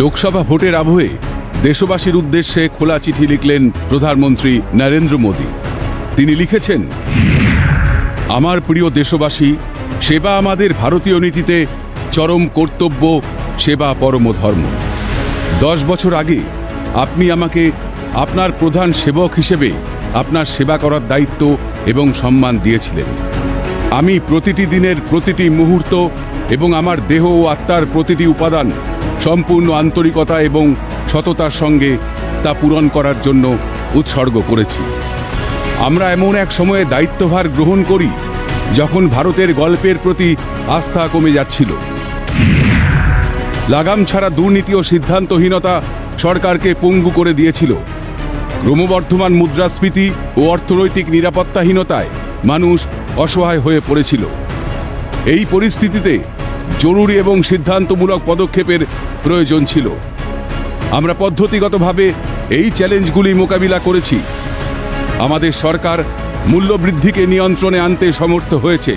লোকসভা ভোটের আবহে দেশবাসীর উদ্দেশ্যে খোলা চিঠি লিখলেন প্রধানমন্ত্রী নরেন্দ্র মোদী। তিনি লিখেছেন, আমার প্রিয় দেশবাসী, সেবা আমাদের ভারতীয় নীতিতে চরম কর্তব্য, সেবা পরম ধর্ম। দশ বছর আগে আপনি আমাকে আপনার প্রধান সেবক হিসেবে আপনার সেবা করার দায়িত্ব এবং সম্মান দিয়েছিলেন। আমি প্রতিটি দিনের প্রতিটি মুহূর্ত এবং আমার দেহ ও আত্মার প্রতিটি উপাদান সম্পূর্ণ আন্তরিকতা এবং সততার সঙ্গে তা পূরণ করার জন্য উৎসর্গ করেছি। আমরা এমন এক সময়ে দায়িত্বভার গ্রহণ করি, যখন ভারতের গল্পের প্রতি আস্থা কমে যাচ্ছিল। লাগাম ছাড়া দুর্নীতি ও সিদ্ধান্তহীনতা সরকারকে পঙ্গু করে দিয়েছিল। ক্রমবর্ধমান মুদ্রাস্ফীতি ও অর্থনৈতিক নিরাপত্তাহীনতায় মানুষ অসহায় হয়ে পড়েছিল। এই পরিস্থিতিতে জরুরি এবং সিদ্ধান্তমূলক পদক্ষেপের প্রয়োজন ছিল। আমরা পদ্ধতিগতভাবে এই চ্যালেঞ্জগুলি মোকাবিলা করেছি। আমাদের সরকার মূল্যবৃদ্ধিকে নিয়ন্ত্রণে আনতে সমর্থ হয়েছে।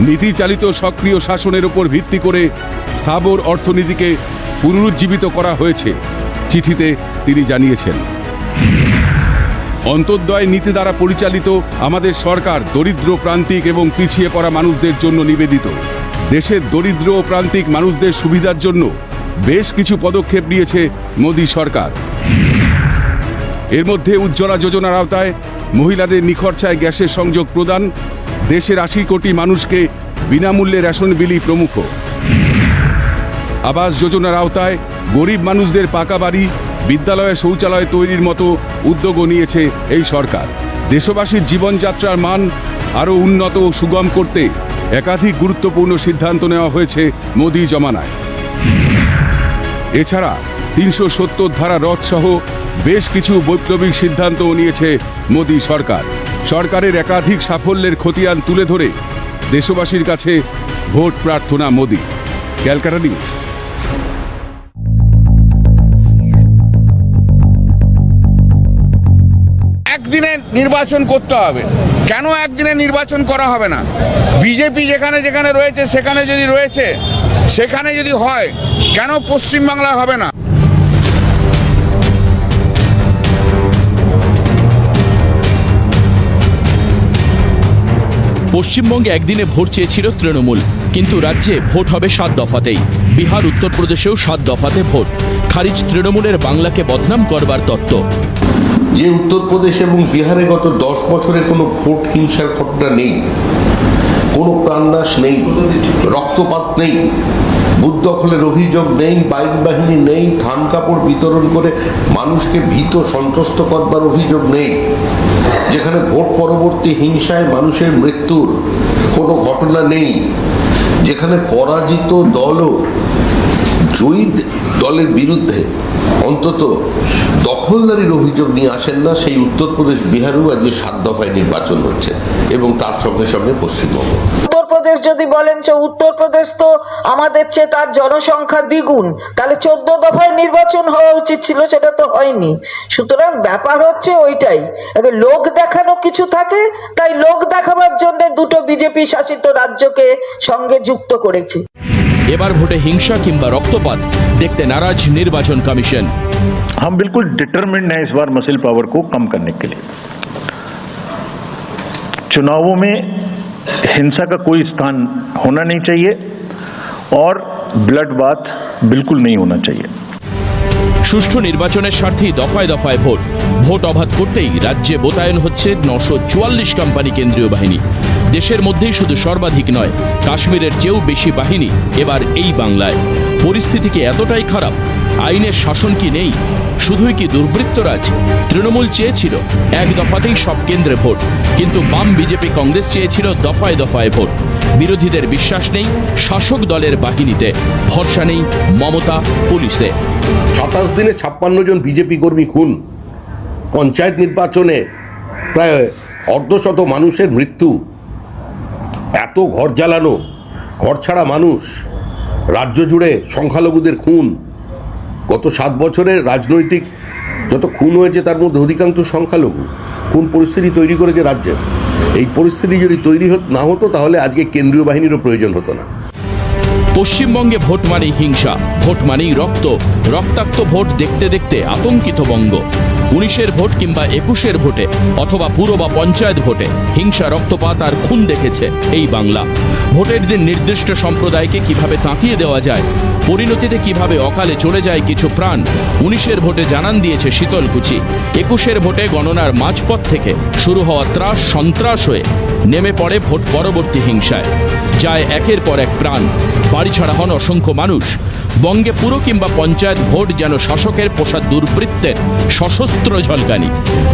নীতিচালিত সক্রিয় শাসনের উপর ভিত্তি করে স্থাবর অর্থনীতিকে পুনরুজ্জীবিত করা হয়েছে, চিঠিতে তিনি জানিয়েছেন। অন্তর্দয় নীতি দ্বারা পরিচালিত আমাদের সরকার দরিদ্র প্রান্তিক এবং পিছিয়ে পড়া মানুষদের জন্য নিবেদিত। দেশের দরিদ্র ও প্রান্তিক মানুষদের সুবিধার জন্য বেশ কিছু পদক্ষেপ নিয়েছে মোদী সরকার। এর মধ্যে উজ্জ্বলা যোজনার আওতায় মহিলাদের নিখরচায় গ্যাসের সংযোগ প্রদান, দেশের আশি কোটি মানুষকে বিনামূল্যে রেশন বিলি প্রমুখ। আবাস যোজনার আওতায় গরিব মানুষদের পাকা বাড়ি, বিদ্যালয়ে, শৌচালয় তৈরির মতো উদ্যোগও নিয়েছে এই সরকার। দেশবাসীর জীবনযাত্রার মান আরও উন্নত ও সুগম করতে একাধিক গুরুত্বপূর্ণ সিদ্ধান্ত নেওয়া হয়েছে মোদী জমানায়। এছাড়া তিনশো সত্তর ধারা রদ সহ বেশ কিছু বৈপ্লবিক সিদ্ধান্তও নিয়েছে মোদী সরকার। সরকারের একাধিক সাফল্যের খতিয়ান তুলে ধরে দেশবাসীর কাছে ভোট প্রার্থনা মোদী। ক্যালকাটা নিউজ। নির্বাচন করতে হবে। কেন একদিনে নির্বাচন করা হবে না? বিজেপি যেখানে যেখানে রয়েছে, সেখানে যদি রয়েছে, সেখানে যদি হয়, কেন পশ্চিমবাংলা হবে না? পশ্চিমবঙ্গে একদিনে ভোট চেয়েছিল তৃণমূল, কিন্তু রাজ্যে ভোট হবে সাত দফাতেই। বিহার, উত্তরপ্রদেশেও সাত দফাতে ভোট। খারিজ তৃণমূলের বাংলাকে বদনাম করবার তত্ত্ব। যে উত্তরপ্রদেশ এবং বিহারে গত দশ বছরে কোনো ভোট হিংসার ঘটনা নেই, কোনো প্রাণনাশ নেই, রক্তপাত নেই, বুথ দখলের অভিযোগ নেই, বাইক বাহিনী নেই, ধান কাপড় বিতরণ করে মানুষকে ভীত সন্ত্রস্ত করবার অভিযোগ নেই, যেখানে ভোট পরবর্তী হিংসায় মানুষের মৃত্যুর কোনো ঘটনা নেই, যেখানে পরাজিত দলও জয়ী দলের বিরুদ্ধে অন্তত দখলদারির অভিযোগ নিয়ে আসেন না, সেই উত্তরপ্রদেশ বিহারেও আজকে সাত দফায় নির্বাচন হচ্ছে এবং তার সঙ্গে সঙ্গে পশ্চিমবঙ্গ। উত্তরপ্রদেশ যদি বলেন যে উত্তরপ্রদেশ তো আমাদের চেয়ে তার জনসংখ্যা দ্বিগুণ, তাহলে চোদ্দ দফায় নির্বাচন হওয়া উচিত ছিল, সেটা তো হয়নি। সুতরাং ব্যাপার হচ্ছে ওইটাই, এবার লোক দেখানো কিছু থাকে, তাই লোক দেখাবার জন্য দুটো বিজেপি শাসিত রাজ্যকে সঙ্গে যুক্ত করেছে। এবার ভোটে হিংসা কিংবা রক্তপাত দেখতে নারাজ নির্বাচন কমিশন हम बिल्कुल डिटरमिंड हैं इस बार मसिल पावर को कम करने के लिए चुनावों में हिंसा का कोई स्थान होना नहीं चाहिए और ब्लड बात बिल्कुल नहीं होना चाहिए সুষ্ঠু নির্বাচনের স্বার্থেই দফায় দফায় ভোট ভোট অবাধ করতেই রাজ্যে মোতায়েন হচ্ছে নশো চুয়াল্লিশ কোম্পানি কেন্দ্রীয় বাহিনী দেশের মধ্যেই শুধু সর্বাধিক নয়, কাশ্মীরের চেয়েও বেশি বাহিনী এবার এই বাংলায়। পরিস্থিতি কি এতটাই খারাপ? আইনের শাসন কি নেই? শুধুই কি দুর্বৃত্তরাজ? তৃণমূল চেয়েছিল এক দফাতেই সব কেন্দ্রে ভোট, কিন্তু বাম বিজেপি কংগ্রেস চেয়েছিল দফায় দফায় ভোট। বিরোধীদের বিশ্বাস নেই, শাসক দলের বাহিনীতে, ভরসা নেই মমতা পুলিশে। সাতাশ দিনে ছাপ্পান্ন জন বিজেপি কর্মী খুন, পঞ্চায়েত নির্বাচনে প্রায় অর্ধশত মানুষের মৃত্যু। এত ঘর জ্বালানো, ঘর ছাড়া মানুষ, রাজ্য জুড়ে সংখ্যালঘুদের খুন। গত সাত বছরের রাজনৈতিক যত খুন হয়েছে তার মধ্যে অধিকাংশ সংখ্যালঘু। কোন পরিস্থিতি তৈরি করেছে রাজ্যের? এই পরিস্থিতি যদি তৈরি না হতো, তাহলে আজকে কেন্দ্রীয় বাহিনীরও প্রয়োজন হতো না। পশ্চিমবঙ্গে ভোট মানেই হিংসা, ভোট মানেই রক্ত, রক্তাক্ত ভোট দেখতে দেখতে আতঙ্কিত বঙ্গ। উনিশের ভোট কিংবা একুশের ভোটে, অথবা পুরো বা পঞ্চায়েত ভোটে, হিংসা, রক্তপাত আর খুন দেখেছে এই বাংলা। ভোটের দিন নির্দিষ্ট সম্প্রদায়কে কীভাবে তাঁতিয়ে দেওয়া যায়, পরিণতিতে কীভাবে অকালে চলে যায় কিছু প্রাণ, উনিশের ভোটে জানান দিয়েছে শীতলকুচি। একুশের ভোটে গণনার মাঝপথ থেকে শুরু হওয়া ত্রাস সন্ত্রাস হয়ে নেমে পড়ে ভোট পরবর্তী হিংসায়। যায় একের পর এক প্রাণ। বাড়ি ছাড়া হন অসংখ্য মানুষ। বঙ্গে পুরো কিংবা পঞ্চায়েত ভোট যেন শাসকের পোষা দুর্বৃত্তের সশস্ত্র ঝলকানি।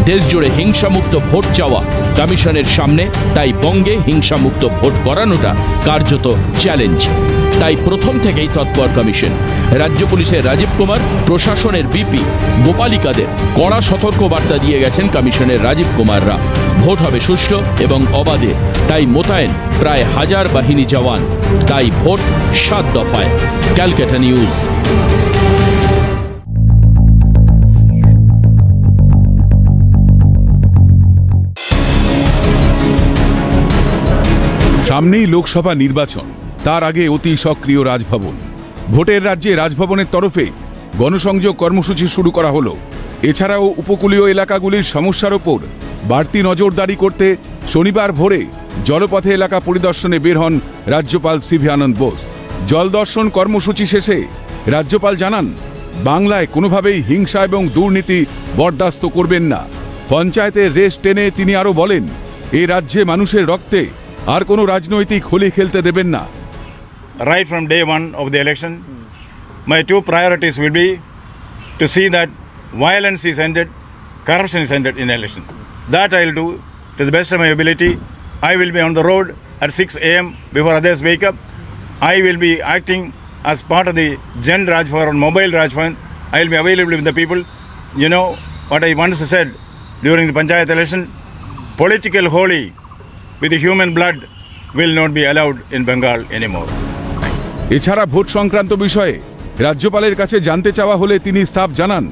দেশ জুড়ে হিংসামুক্ত ভোট চাওয়া কমিশনের সামনে, তাই বঙ্গে হিংসামুক্ত ভোট করানোটা কার্যত চ্যালেঞ্জ। তাই প্রথম থেকেই তৎপর কমিশন। রাজ্য পুলিশের রাজীব কুমার, প্রশাসনের বিপি, গোপালিকাদের কড়া সতর্কবার্তা দিয়ে গেছেন কমিশনের রাজীব কুমাররা। ভোট হবে সুষ্ঠু এবং অবাধে, তাই মোতায়েন প্রায় হাজার বাহিনী জওয়ান। তাই ভোট সাত দফায়। Calcutta news. সামনেই লোকসভা নির্বাচন, তার আগে অতি সক্রিয় রাজভবন। ভোটের রাজ্যে রাজভবনের তরফে গণসংযোগ কর্মসূচি শুরু করা হলো। এছাড়াও উপকূলীয় এলাকাগুলির সমস্যার ওপর বাড়তি নজরদারি করতে শনিবার ভোরে জলপথে এলাকা পরিদর্শনে বের হন রাজ্যপাল সিভি আনন্দ বোস। জল দর্শন কর্মসূচি শেষে রাজ্যপাল জানান, বাংলায় কোনোভাবেই হিংসা এবং দুর্নীতি বরদাস্ত করবেন না। পঞ্চায়েতের রেস টেনে তিনি আরও বলেন, এ রাজ্যে মানুষের রক্তে আর কোনো রাজনৈতিক হোলি খেলতে দেবেন না right from day one of the election, my two priorities will be to see that violence is ended, corruption is ended in election. That I will do to the best of my ability. I will be on the road at 6 a.m. before others wake up. I will be acting as part of the Gen Rajbhavan or mobile Rajbhavan. I will be available with the people. You know what I once said during the Panchayat election? Political holy with the human blood will not be allowed in Bengal anymore. এছাড়া vote সংক্রান্ত বিষয়ে রাজ্যপালের কাছে জানতে চাওয়া হলে তিনি স্থাপ জানান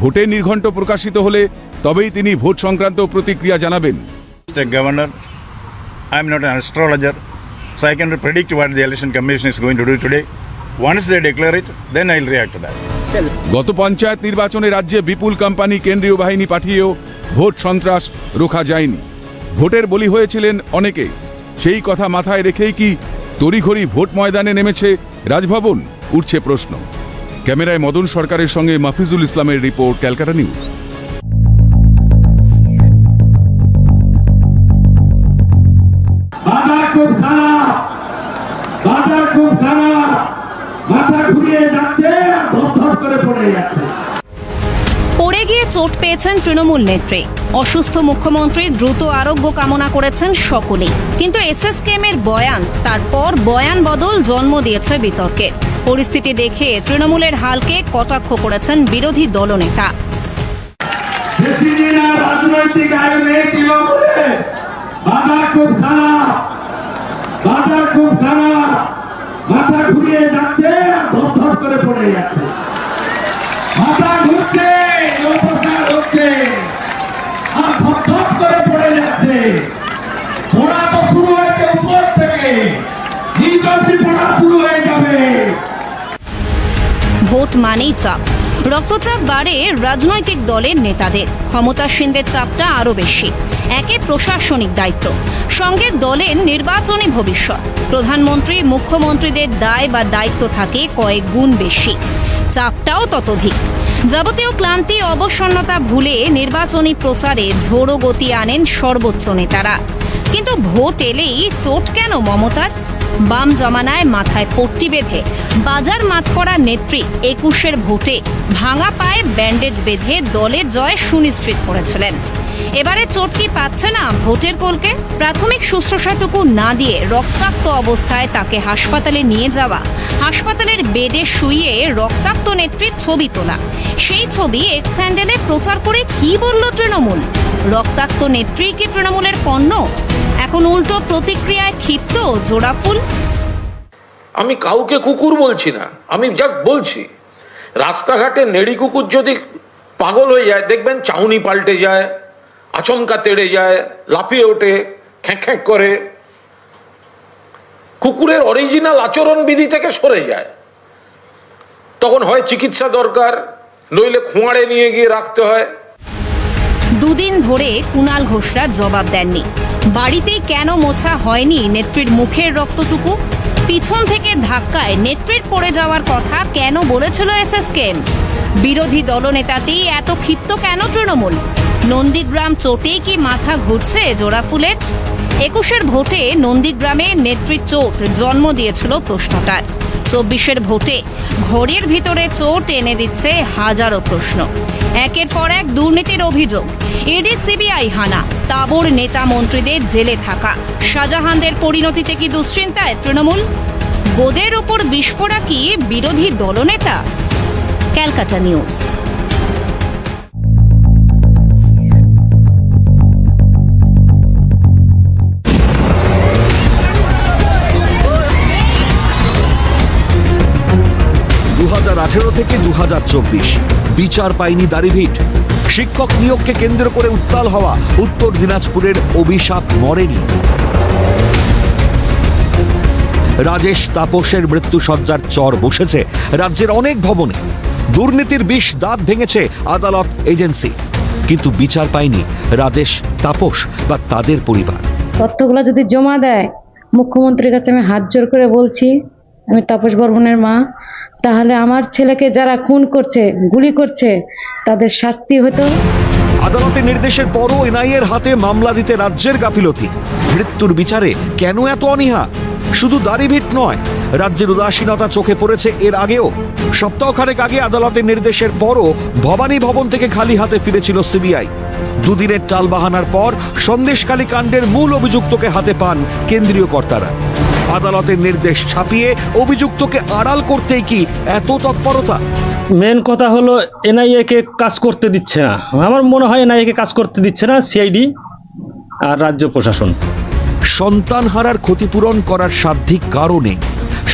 ভোটের নির্ঘণ্ট প্রকাশিত হলে তবেই তিনি ভোট সংক্রান্ত প্রতিক্রিয়া জানাবেন Mr. Governor, I'm not an astrologer, so I cannot predict what the election commission is going to do today. Once they declare it, then I'll react to that. গত পঞ্চায়েত নির্বাচনে রাজ্যে বিপুল কোম্পানি কেন্দ্রীয় বাহিনী পাঠিয়েও ভোট সন্ত্রাস রোখা যায়নি ভোটের বলি হয়েছিলেন অনেকে সেই কথা মাথায় রেখেই কি তড়িঘড়ি ভোট ময়দানে নেমেছে রাজভবন? উঠছে প্রশ্ন। ক্যামেরায় মদন সরকারের সঙ্গে মাফিজুল ইসলামের রিপোর্ট ক্যালকাটা নিউজ। খুব খারাপ। মাথা খুব খারাপ। মাথা ঘুরিয়ে যাচ্ছে আর করে পড়ে যাচ্ছে। পড়ে গিয়ে চোট পেয়েছেন তৃণমূল নেত্রী। অসুস্থ মুখ্যমন্ত্রী দ্রুত আরোগ্য কামনা করেছেন সকলেই। কিন্তু এসএসকেএম এর বয়ান, তারপর বয়ান বদল জন্ম দিয়েছে বিতর্কে। পরিস্থিতি দেখে তৃণমূলের হালকে কটাক্ষ করেছেন বিরোধী দলনেতা। পড়া তো শুরু হয়েছে উপর থেকে। পড়া শুরু হয়ে যাবে। ভোট মানেই চাপ। রক্তচাপ বাড়ে রাজনৈতিক দলের নেতাদের। ক্ষমতাসীনদের চাপটা আরও বেশি। একে প্রশাসনিক দায়িত্ব। সঙ্গে দলের নির্বাচনী ভবিষ্যৎ। প্রধানমন্ত্রী, মুখ্যমন্ত্রীদের দায় বা দায়িত্ব থাকে কয়েক গুণ বেশি। চাপটাও ততোধিক। যাবতীয় ক্লান্তি, অবসন্নতা ভুলে নির্বাচনী প্রচারে ঝোড়ো গতি আনেন সর্বোচ্চ নেতারা। কিন্তু ভোট এলেই চোট কেন মমতার? বাম জমানায় মাথায় পট্টি বেঁধে বাজার মাত করা নেত্রী একুশের ভোটে ভাঙা পায়ে ব্যান্ডেজ বেঁধে দলে জয় সুনিশ্চিত করেছিলেন। এবারে চোট কি পাচ্ছে না ভোটের কোলকে। প্রাথমিক শুশ্রূষাটুকু না দিয়ে রক্তাক্ত অবস্থায় তাকে হাসপাতালে নিয়ে যাওয়া। হাসপাতালের বেডে শুইয়ে রক্তাক্ত নেত্রীর ছবি তোলা। সেই ছবি এক্স হ্যান্ডেলে প্রচার করে কি বলল তৃণমূল? রক্তাক্ত নেত্রী কি তৃণমূলের পণ্য? এখন উল্টো প্রতিক্রিয়ায় ক্ষিপ্ত জোড়াফুল আমি কাউকে কুকুর বলছি না, আমি জাস্ট বলছি। রাস্তাঘাটে নেড়ি কুকুর যদি পাগল হয়ে যায়, দেখবেন চাউনি পাল্টে যায় আচমকা তেড়ে যায়, লাফিয়ে ওঠে খ্যাঁক খ্যাঁক করে। কুকুরের অরিজিনাল আচরণবিধি থেকে সরে যায়। তখন হয় চিকিৎসা দরকার, নইলে খোঁয়াড়ে নিয়ে গিয়ে রাখতে হয়। দুদিন ধরে কুণাল ঘোষরা জবাব দেননি। বাড়িতেই কেন মোছা হয়নি নেত্রীর মুখের রক্তটুকু? পিছন থেকে ধাক্কায় নেত্রীর পড়ে যাওয়ার কথা কেন বলেছিল এসএসকেএম? বিরোধী দলনেতাতেই এত ক্ষিপ্ত কেন তৃণমূল? নন্দীগ্রাম চোটেই কি মাথা ঘুরছে জোড়া ফুলের একুশের ভোটে নন্দীগ্রামে নেত্রীর চোট, জন্ম দিয়েছিল প্রশ্নটার চব্বিশের ভোটে ঘড়ির ভিতরে চোট এনে দিচ্ছে হাজারো প্রশ্ন। একের পর এক দুর্নীতির অভিযোগ। ইডি, সিবিআই হানা, তাবর নেতা মন্ত্রীদের জেলে থাকা। শাহজাহানদের পরিণতিতে কি দুশ্চিন্তায় তৃণমূল? গোদের ওপর বিস্ফোরা কি বিরোধী দলনেতা? Calcutta news. দু থেকে দু বিচার পায়নি দাড়িভিট শিক্ষক নিয়োগকে কেন্দ্র করে উত্তাল হওয়া উত্তর দিনাজপুরের অভিশাপ মরেনি। রাজেশ তাপসের মৃত্যুসজ্জার চর বসেছে রাজ্যের অনেক ভবনে। দুর্নীতির বিষ দাঁত ভেঙেছে আদালত এজেন্সি। কিন্তু বিচার পায়নি রাজেশ তাপস বা তাদের পরিবার। তথ্যগুলো যদি জমা দেয়, মুখ্যমন্ত্রীর কাছে আমি হাত জোর করে বলছি আমি তাপস বর্মনের মা। তাহলে আমার ছেলেকে যারা খুন করছে, গুলি করছে, তাদের শাস্তি হতো? আদালতের নির্দেশের পরও এনআইএর হাতে মামলা দিতে রাজ্যের গাফিলতি। মৃত্যুর বিচারে কেন এত অনীহা? শুধু দাড়িভিট নয়, রাজ্যের উদাসীনতা চোখে পড়েছে এর আগেও। সপ্তাহখানেক আগে আদালতের নির্দেশের পরও ভবানী ভবন থেকে খালি হাতে ফিরেছিল সিবিআই। দুদিনের টালবাহানার পর সন্দেশকালী কাণ্ডের মূল অভিযুক্তকে হাতে পান কেন্দ্রীয় কর্তারা। আদালতের নির্দেশ ছাপিয়ে অভিযুক্তকে আড়াল করতেই কি এত তৎপরতা? মেন কথা হলো এনআইএ কে কাজ করতে দিচ্ছে না। আমার মনে হয় এনআইএ কে কাজ করতে দিচ্ছে না সিআইডি আর রাজ্য প্রশাসন। সন্তান হারার ক্ষতিপূরণ করার সাধ্যি কারণে।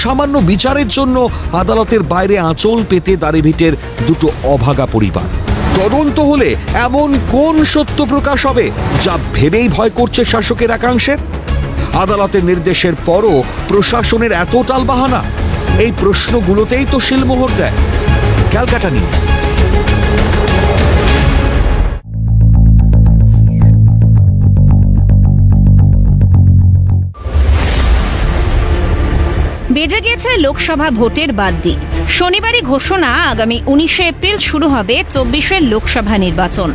সামান্য বিচারের জন্য আদালতের বাইরে আঁচল পেতে দাড়িভিটের দুটো অভাগা পরিবার। তদন্ত হলে এমন কোন সত্য প্রকাশ হবে যা ভেবেই ভয় করছে শাসকের একাংশে? আদালতের নির্দেশের পরও প্রশাসনের এত টালবাহানা? এই প্রশ্নগুলোতেই তো শিলমোহর দেয়। Calcutta news. বেজে গিয়েছে লোকসভা ভোটের বাদ। দিয়ে শনিবারই ঘোষণা, আগামী উনিশে এপ্রিল শুরু হবে চব্বিশের লোকসভা নির্বাচন।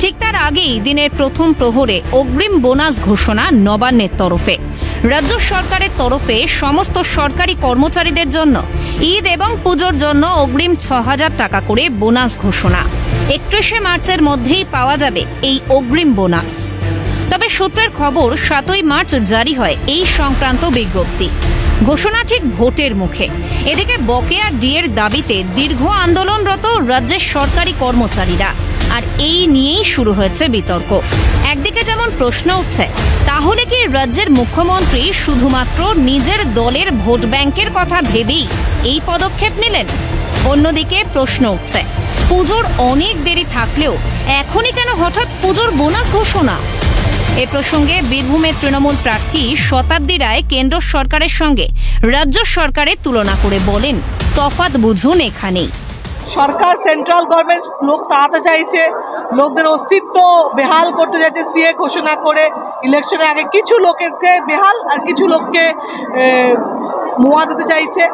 ঠিক তার আগেই দিনের প্রথম প্রহরে অগ্রিম বোনাস ঘোষণা নবান্নের তরফে। রাজ্য সরকারের তরফে সমস্ত সরকারি কর্মচারীদের জন্য ঈদ এবং পুজোর জন্য অগ্রিম ছ হাজার টাকা করে বোনাস ঘোষণা। একত্রিশে মার্চের মধ্যেই পাওয়া যাবে এই অগ্রিম বোনাস। তবে সূত্রের খবর, সাতই মার্চ জারি হয় এই সংক্রান্ত বিজ্ঞপ্তি। ঘোষণা ঠিক ভোটের মুখে। এদিকে বকেয়া ডিএর দাবিতে দীর্ঘ আন্দোলনরত রাজ্যের সরকারি কর্মচারীরা। আর এই নিয়েই শুরু হয়েছে বিতর্ক। একদিকে যেমন প্রশ্ন উঠছে, তাহলে কি রাজ্যের মুখ্যমন্ত্রী শুধুমাত্র নিজের দলের ভোট ব্যাংকের কথা ভেবেই এই পদক্ষেপ নিলেন? অন্যদিকে প্রশ্ন উঠছে, পুজোর অনেক দেরি থাকলেও এখনই কেন হঠাৎ পুজোর বোনাস ঘোষণা? এ প্রসঙ্গে বীরভূমের তৃণমূল প্রার্থী শতাব্দী রায় কেন্দ্র সরকারের সঙ্গে রাজ্য সরকারের তুলনা করে বলেন, তফাৎ বুঝুন এখানেই। সরকার সেন্ট্রাল গভর্নমেন্ট লোক তাড়াতে চাইছে, লোকদের অস্তিত্ব বেহাল করতে যাচ্ছে সিএ ঘোষণা করে ইলেকশনের আগে কিছু লোকেরকে বেহাল আর কিছু লোককে মোয়া দিতে চাইছে।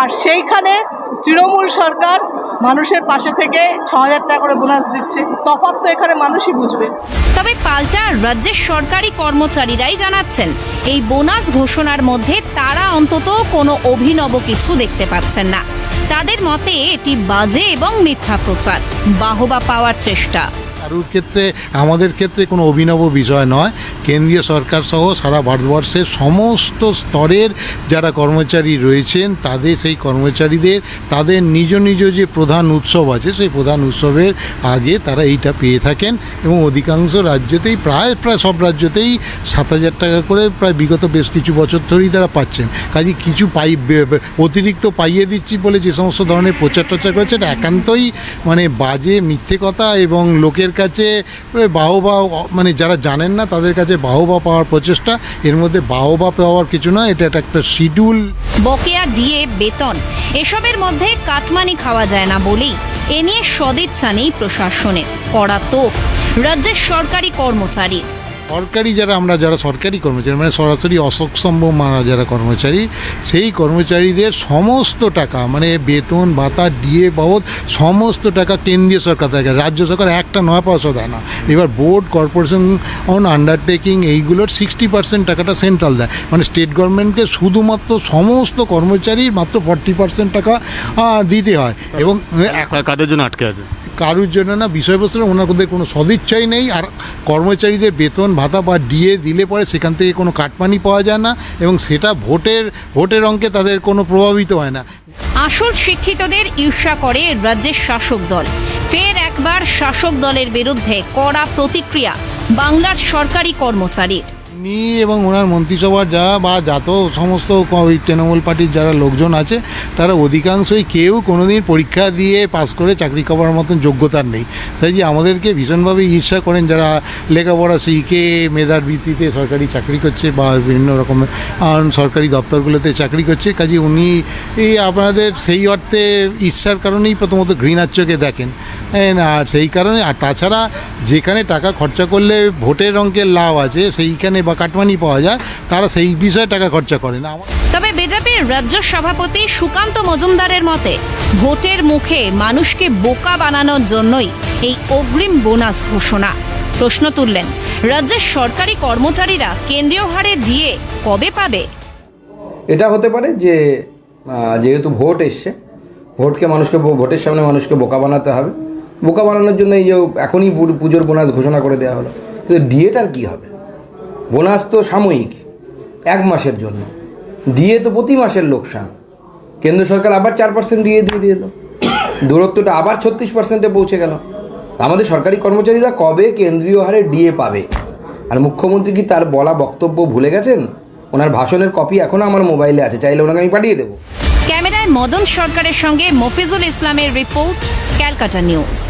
আর সেইখানে তৃণমূল সরকার মানুষের পাশে থেকে ছ হাজার টাকা করে বোনাস দিচ্ছে। তফাৎ তো এখানে মানুষই বুঝবে। তবে পাল্টা রাজ্যের সরকারি কর্মচারীরাই জানাচ্ছেন, এই বোনাস ঘোষণার মধ্যে তারা অন্তত কোনো অভিনব কিছু দেখতে পাচ্ছেন না। তাদের মতে এটি বাজে এবং মিথ্যা প্রচার, বাহবা পাওয়ার চেষ্টা। কারুর ক্ষেত্রে, আমাদের ক্ষেত্রে কোনো অভিনব বিষয় নয়। কেন্দ্রীয় সরকার সহ সারা ভারতবর্ষের সমস্ত স্তরের যারা কর্মচারী রয়েছেন, তাদের সেই কর্মচারীদের, তাদের নিজ নিজ যে প্রধান উৎসব আছে, সেই প্রধান উৎসবের আগে তারা এইটা পেয়ে থাকেন এবং অধিকাংশ রাজ্যতেই প্রায় প্রায় সব রাজ্যতেই সাত হাজার টাকা করে প্রায় বিগত বেশ কিছু বছর ধরেই তারা পাচ্ছেন। কাজে কিছু পাই অতিরিক্ত পাইয়ে দিচ্ছি বলে যে সমস্ত ধরনের প্রচার টচার করেছে একান্তই মানে বাজে মিথ্যে কথা এবং লোকের কাছে বাহবা মানে যারা জানেন না, তাদের কাছে বাহবা পাওয়ার প্রচেষ্টা, এর মধ্যে বাহবা পাওয়ার কিছু না, এটা একটা একটা শিডিউল। বকেয়া ডিএ বেতন, এসবের মধ্যে কাটমানি খাওয়া যায় না বলেই, এ নিয়ে সদিচ্ছা নেই প্রশাসনের, কড়া তো রাজ্যের সরকারি কর্মচারীর সরকারি যারা আমরা যারা সরকারি কর্মচারী মানে সরাসরি অশোক স্তম্ভ মারা যারা কর্মচারী সেই কর্মচারীদের সমস্ত টাকা মানে বেতন ভাতা ডিএ বাবদ সমস্ত টাকা কেন্দ্রীয় সরকার থেকে রাজ্য সরকার একটা নয় পয়সা দেয় না। এবার বোর্ড কর্পোরেশন অন আন্ডারটেকিং এইগুলোর সিক্সটি পার্সেন্ট টাকাটা সেন্ট্রাল দেয়। মানে স্টেট গভর্নমেন্টকে শুধুমাত্র সমস্ত কর্মচারীর মাত্র ফর্টি পার্সেন্ট টাকা দিতে হয়। এবং কাদের জন্য আটকে আছে? কারুর জন্য না বিষয়বস্তু ওনাদের কোনো সদিচ্ছাই নেই। আর কর্মচারীদের বেতন ভাতা বা ডিএ দিলে পরে সেখান থেকে কোনো কাটমানি পাওয়া যায় না এবং সেটা ভোটের ভোটের অঙ্কে তাদের কোনো প্রভাবিত হয় না। আসল শিক্ষিতদের ঈর্ষা করে রাজ্যের শাসক দল। ফের একবার শাসক দলের বিরুদ্ধে কড়া প্রতিক্রিয়া বাংলার সরকারি কর্মচারীর। উনি এবং ওনার মন্ত্রিসভার যা বা যত সমস্ত ওই তৃণমূল পার্টির যারা লোকজন আছে তারা অধিকাংশই কেউ কোনোদিন পরীক্ষা দিয়ে পাস করে চাকরি করার মতন যোগ্যতার নেই। তাই যে আমাদেরকে ভীষণভাবে ঈর্ষা করেন যারা লেখাপড়া শিখে মেধার ভিত্তিতে সরকারি চাকরি করছে বা বিভিন্ন রকমের সরকারি দপ্তরগুলোতে চাকরি করছে কাজে উনি এই আপনাদের সেই অর্থে ঈর্ষার কারণেই প্রথমত ঘৃণার দেখেন। হ্যাঁ, আর সেই কারণে আর তাছাড়া যেখানে টাকা খরচা করলে ভোটের অঙ্কের লাভ আছে সেইখানে বা কাটমানি পাওয়া যায় তারা সেই বিষয়ে টাকা খরচা করে না। তবে বিজেপির রাজ্য সভাপতি সুকান্ত মজুমদারের মতে ভোটের মুখে মানুষকে বোকা বানানোর জন্যই এই অগ্রিম বোনাস ঘোষণা। প্রশ্ন তুললেন রাজ্যের সরকারি কর্মচারীরা কেন্দ্রীয় হারে ডিএ কবে পাবে? এটা হতে পারে যে যেহেতু ভোট এসছে ভোটকে মানুষকে ভোটের সামনে মানুষকে বোকা বানাতে হবে। বোকা বানানোর জন্য এই যে এখনই পুজোর বোনাস ঘোষণা করে দেওয়া হলো। কিন্তু ডিএটার কী হবে? বোনাস তো সাময়িক, এক মাসের জন্য। ডিএ তো প্রতি মাসের লোকসান। কেন্দ্র সরকার আবার চার পার্সেন্ট ডিএ দিয়ে দিল। দূরত্বটা আবার ছত্রিশ পার্সেন্টে পৌঁছে গেল। আমাদের সরকারি কর্মচারীরা কবে কেন্দ্রীয় হারে ডিএ পাবে? আর মুখ্যমন্ত্রী কি তার বলা বক্তব্য ভুলে গেছেন? ওনার ভাষণের কপি এখনও আমার মোবাইলে আছে, চাইলে ওনাকে আমি পাঠিয়ে দেবো। ক্যামেরায় মদন সরকারের সঙ্গে মফিজুল ইসলামের রিপোর্ট, ক্যালকাটা নিউজ।